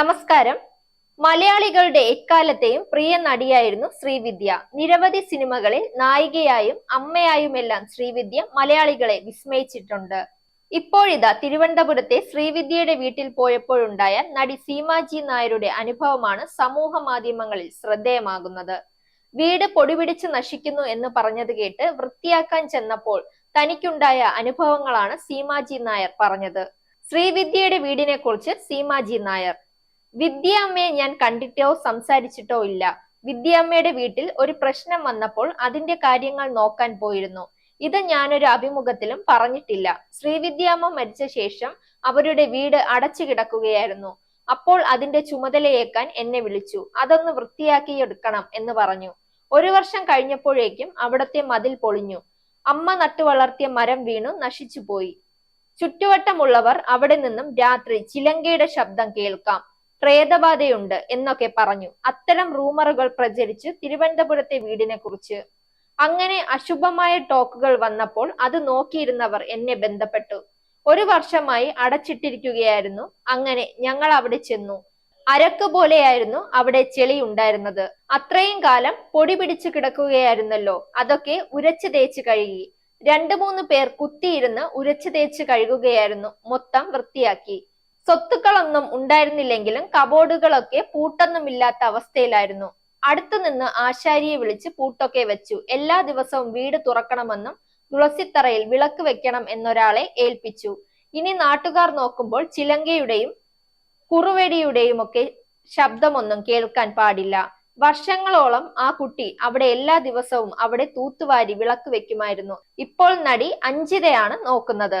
നമസ്കാരം. മലയാളികളുടെ എക്കാലത്തെയും പ്രിയ നടിയായിരുന്നു ശ്രീവിദ്യ. നിരവധി സിനിമകളിൽ നായികയായും അമ്മയായും എല്ലാം ശ്രീവിദ്യ മലയാളികളെ വിസ്മയിച്ചിട്ടുണ്ട്. ഇപ്പോഴിതാ തിരുവനന്തപുരത്തെ ശ്രീവിദ്യയുടെ വീട്ടിൽ പോയപ്പോഴുണ്ടായ നടി സീമാജി നായരുടെ അനുഭവമാണ് സമൂഹ മാധ്യമങ്ങളിൽ ശ്രദ്ധേയമാകുന്നത്. വീട് പൊടിപിടിച്ച് നശിക്കുന്നു എന്ന് പറഞ്ഞത് കേട്ട് വൃത്തിയാക്കാൻ ചെന്നപ്പോൾ തനിക്കുണ്ടായ അനുഭവങ്ങളാണ് സീമാജി നായർ പറഞ്ഞത്. ശ്രീവിദ്യയുടെ വീടിനെ കുറിച്ച് സീമാജി നായർ. വിദ്യാമ്മയെ ഞാൻ കണ്ടിട്ടോ സംസാരിച്ചിട്ടോ ഇല്ല. വിദ്യാമ്മയുടെ വീട്ടിൽ ഒരു പ്രശ്നം വന്നപ്പോൾ അതിന്റെ കാര്യങ്ങൾ നോക്കാൻ പോയിരുന്നു. ഇത് ഞാനൊരു അഭിമുഖത്തിലും പറഞ്ഞിട്ടില്ല. ശ്രീവിദ്യാമ്മ മരിച്ച ശേഷം അവരുടെ വീട് അടച്ചു കിടക്കുകയായിരുന്നു. അപ്പോൾ അതിന്റെ ചുമതലയേക്കാൻ എന്നെ വിളിച്ചു. അതൊന്ന് വൃത്തിയാക്കിയെടുക്കണം എന്ന് പറഞ്ഞു. ഒരു വർഷം കഴിഞ്ഞപ്പോഴേക്കും അവിടത്തെ മതിൽ പൊളിഞ്ഞു. അമ്മ നട്ടു വളർത്തിയ മരം വീണു നശിച്ചുപോയി ചുറ്റുവട്ടമുള്ളവർ അവിടെ നിന്നും രാത്രി ചിലങ്കയുടെ ശബ്ദം കേൾക്കാം. പ്രേതബാധയുണ്ട് എന്നൊക്കെ പറഞ്ഞു. അത്തരം റൂമറുകൾ പ്രചരിച്ച് തിരുവനന്തപുരത്തെ വീടിനെ കുറിച്ച് അങ്ങനെ അശുഭമായ ടോക്കുകൾ വന്നപ്പോൾ അത് നോക്കിയിരുന്നവർ എന്നെ ബന്ധപ്പെട്ടു. ഒരു വർഷമായി അടച്ചിട്ടിരിക്കുകയായിരുന്നു. അങ്ങനെ ഞങ്ങൾ അവിടെ ചെന്നു. അരക്ക് പോലെയായിരുന്നു അവിടെ ചെളി ഉണ്ടായിരുന്നത്. അത്രയും കാലം പൊടി പിടിച്ചു കിടക്കുകയായിരുന്നല്ലോ. അതൊക്കെ ഉരച്ചു തേച്ച് കഴുകി. രണ്ടു മൂന്ന് പേർ കുത്തിയിരുന്ന് ഉരച്ചു തേച്ച് കഴുകുകയായിരുന്നു. മൊത്തം വൃത്തിയാക്കി. സ്വത്തുക്കളൊന്നും ഉണ്ടായിരുന്നില്ലെങ്കിലും കബോർഡുകളൊക്കെ പൂട്ടൊന്നുമില്ലാത്ത അവസ്ഥയിലായിരുന്നു. അടുത്തുനിന്ന് ആശാരിയെ വിളിച്ച് പൂട്ടൊക്കെ വെച്ചു. എല്ലാ ദിവസവും വീട് തുറക്കണമെന്നും തുളസിത്തറയിൽ വിളക്ക് വെക്കണം എന്നൊരാളെ ഏൽപ്പിച്ചു. ഇനി നാട്ടുകാർ നോക്കുമ്പോൾ ചിലങ്കയുടെയും കുറുവെടിയുടെയും ഒക്കെ ശബ്ദമൊന്നും കേൾക്കാൻ പാടില്ല. വർഷങ്ങളോളം ആ കുട്ടി അവിടെ എല്ലാ ദിവസവും അവിടെ തൂത്തുവാരി വിളക്ക് വെക്കുമായിരുന്നു. ഇപ്പോൾ നടി അഞ്ചിതയാണ് നോക്കുന്നത്.